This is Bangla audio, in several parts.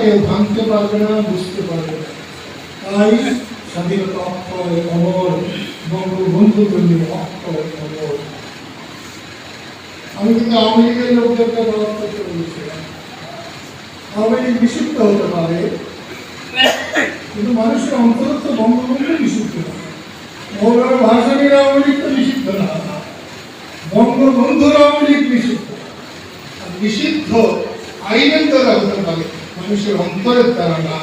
কেউ ভাঙতে পারবে না, বুঝতে পারবে না। তাই স্বাধীনতা অমর বঙ্গবন্ধু অমর। আমি কিন্তু আওয়ামী লীগের লোকদেরকে বরাদ্দ করে বলেছিলাম। আওয়ামী লীগ হতে পারে, কিন্তু মানুষের অন্তরত্ব বঙ্গবন্ধু বিশুদ্ধ না মৌলানা আওয়ামী লীগ তো নিষিদ্ধ না। বঙ্গবন্ধুর আওয়ামী নিষিদ্ধ। নিষিদ্ধ আইনের দ্বারা হতে পারে। মানুষের অন্তরের দ্বারা না।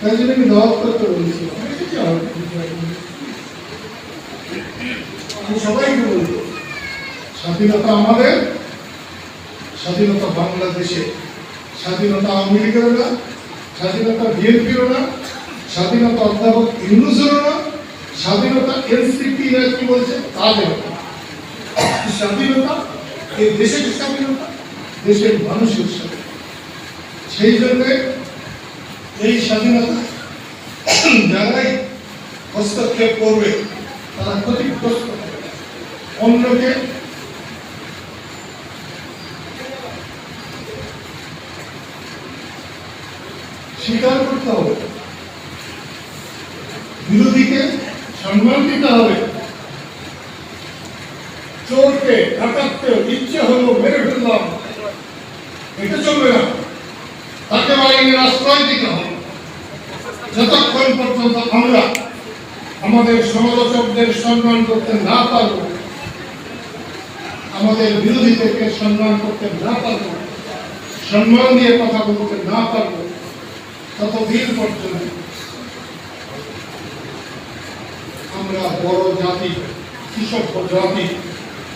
তাই জন্য আমি সবাইকে বলব স্বাধীনতা আমাদের, স্বাধীনতা বাংলাদেশে। স্বাধীনতা আওয়ামী লীগেরও না, স্বাধীনতা বিএনপিরও না, স্বাধীনতা অধ্যাপক ইউনুসেরও না, স্বাধীনতা এনসিপি কি বলছে? তাদের না। স্বাধীনতা এই দেশের স্বাধীনতা, দেশের মানুষের স্বাধীনতা। সেই জন্য এই স্বাধীনতা যারাই হস্তক্ষেপ করবে, তারা ক্ষতিগ্রস্ত অন্যকে স্বীকার করতে হবে। বিরোধীকে সম্মান দিতে হবে। চোরকে ডাকাতকে ইচ্ছে হলো, মেরে ফেললাম। এটা চলবে না। তাকে আইনের আশ্রয় দিতে হবে। যতক্ষণ পর্যন্ত আমরা আমাদের সমালোচকদের সম্মান করতে না পারব, আমাদের বিরোধীদেরকে সম্মান করতে না পারব, সম্মান দিয়ে কথা বলতে না পারব, ততদিন পর্যন্ত আমরা বড় জাতি, কৃষক জাতি পরিচয় দিতে পারব না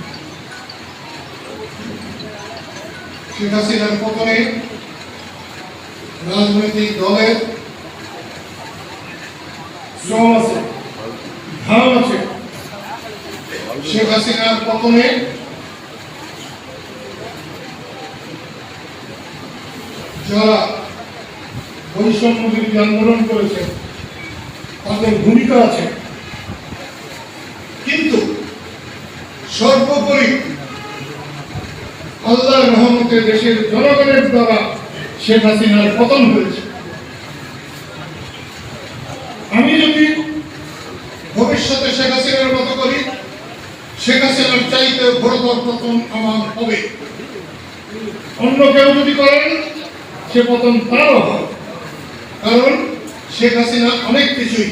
শেখ হাসিনার পতনে রাজনৈতিক দলের শ্রম আছে ঘাম আছে। শেখ হাসিনার পতনে যারা বৈষম্য বিরোধী আন্দোলন করেছে, তাদের ভূমিকা আছে। কিন্তু সর্বোপরি আল্লাহর রহমতে দেশের জনগণের দ্বারা শেখ হাসিনার পতন হয়েছে। আমি যদি ভবিষ্যতে শেখ হাসিনার মতো করি, শেখ হাসিনার চাইতে বড়তর পতন আমার হবে। অন্য কেউ যদি করেন, সে পতন তারও হবে। কারণ শেখ হাসিনা অনেক কিছুই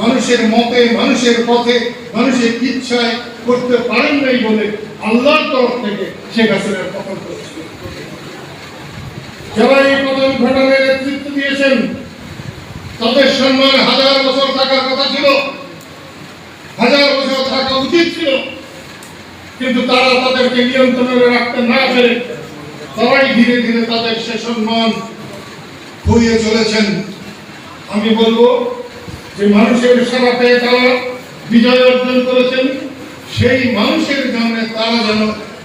মানুষের মতে, মানুষের পথে, মানুষের ইচ্ছায় করতে পারেন নাই বলে আল্লাহর তরফ থেকে শেখ হাসিনার পতন যারা এই পতন ঘটানোর নেতৃত্ব দিয়েছেন, তাদের সম্মান হাজার বছর থাকার কথা ছিল। হাজার বছর থাকা উচিত ছিল। কিন্তু তারা তাদেরকে নিয়ন্ত্রণে রাখতে না পেরে তারাই ধীরে ধীরে তাদের সে সম্মান খুইয়ে চলেছেন। আমি বলব যে মানুষের সারা পেয়ে তারা বিজয় অর্জন করেছেন, সেই মানুষের জন্য তারা যেন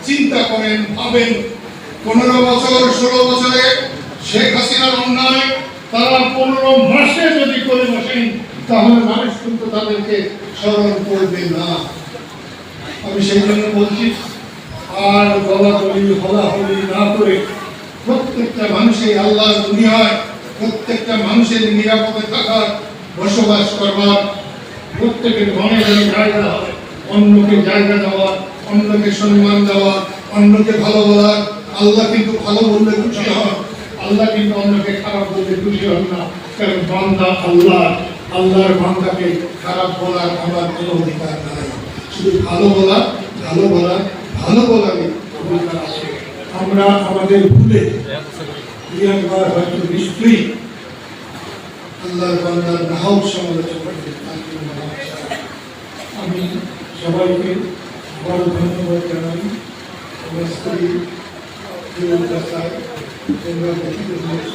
চিন্তা করেন, ভাবেন। পনেরো বছর, ষোলো বছরে শেখ হাসিনার অন্যায় তারা পনেরো মাসে যদি করে বসেন, তাহলে মানুষ কিন্তু তাদেরকে স্মরণ করবে না। আমি সেই জন্য বলছি, আর গলাগলি হলাহলি না করে প্রত্যেকটা মানুষের আল্লাহর দুনিয়ায়, প্রত্যেকটা মানুষের নিরাপদে থাকার বসবাস করবার প্রত্যেকের মনে যেন জায়গা হয়, অন্যকে জায়গা দেওয়া অন্যকে সম্মান দেওয়া, অন্যকে ভালো বলার আল্লাহ কিন্তু ভালো বললে খুশি হন। আল্লাহ কিন্তু অন্যকে খারাপ বললে খুশি হন না। কারণ বান্দা আল্লাহ, আল্লাহর বান্দাকে খারাপ বলার আমার কোনো অধিকার নাই। শুধু ভালো বলা ভালো বলা, ভালো বলারই অধিকার আছে। আমরা আমাদের ভুলে একবার হয়তো নিশ্চয়ই আল্লাহর বান্দার নাহক সমালোচনা। আমি সবাইকে বড় ধন্যবাদ জানাই আমার স্ত্রী প্রিয়তা চাই তোমরা দেখিতে দিয়েছ